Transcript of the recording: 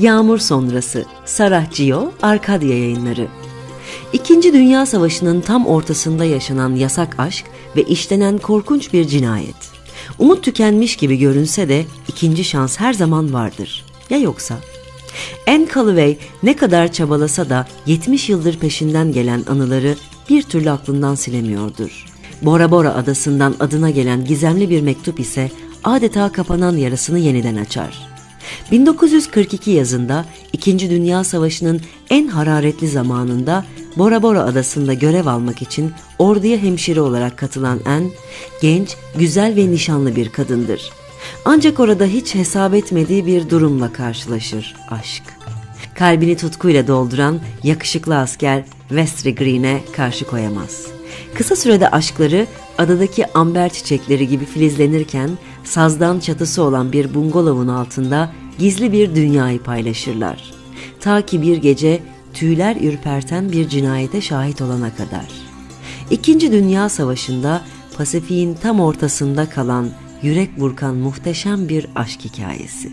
Yağmur Sonrası Sarah Gio Arkadya Yayınları İkinci Dünya Savaşı'nın tam ortasında yaşanan yasak aşk ve işlenen korkunç bir cinayet. Umut tükenmiş gibi görünse de ikinci şans her zaman vardır. Ya yoksa? Anne Calloway ne kadar çabalasa da 70 yıldır peşinden gelen anıları bir türlü aklından silemiyordur. Bora Bora adasından adına gelen gizemli bir mektup ise adeta kapanan yarasını yeniden açar. 1942 yazında İkinci Dünya Savaşı'nın en hararetli zamanında Bora Bora adasında görev almak için orduya hemşire olarak katılan En, genç, güzel ve nişanlı bir kadındır. Ancak orada hiç hesap etmediği bir durumla karşılaşır aşk. Kalbini tutkuyla dolduran yakışıklı asker Westry Green'e karşı koyamaz. Kısa sürede aşkları adadaki amber çiçekleri gibi filizlenirken sazdan çatısı olan bir bungalovun altında gizli bir dünyayı paylaşırlar. Ta ki bir gece tüyler ürperten bir cinayete şahit olana kadar. İkinci Dünya Savaşı'nda Pasifik'in tam ortasında kalan yürek burkan muhteşem bir aşk hikayesi.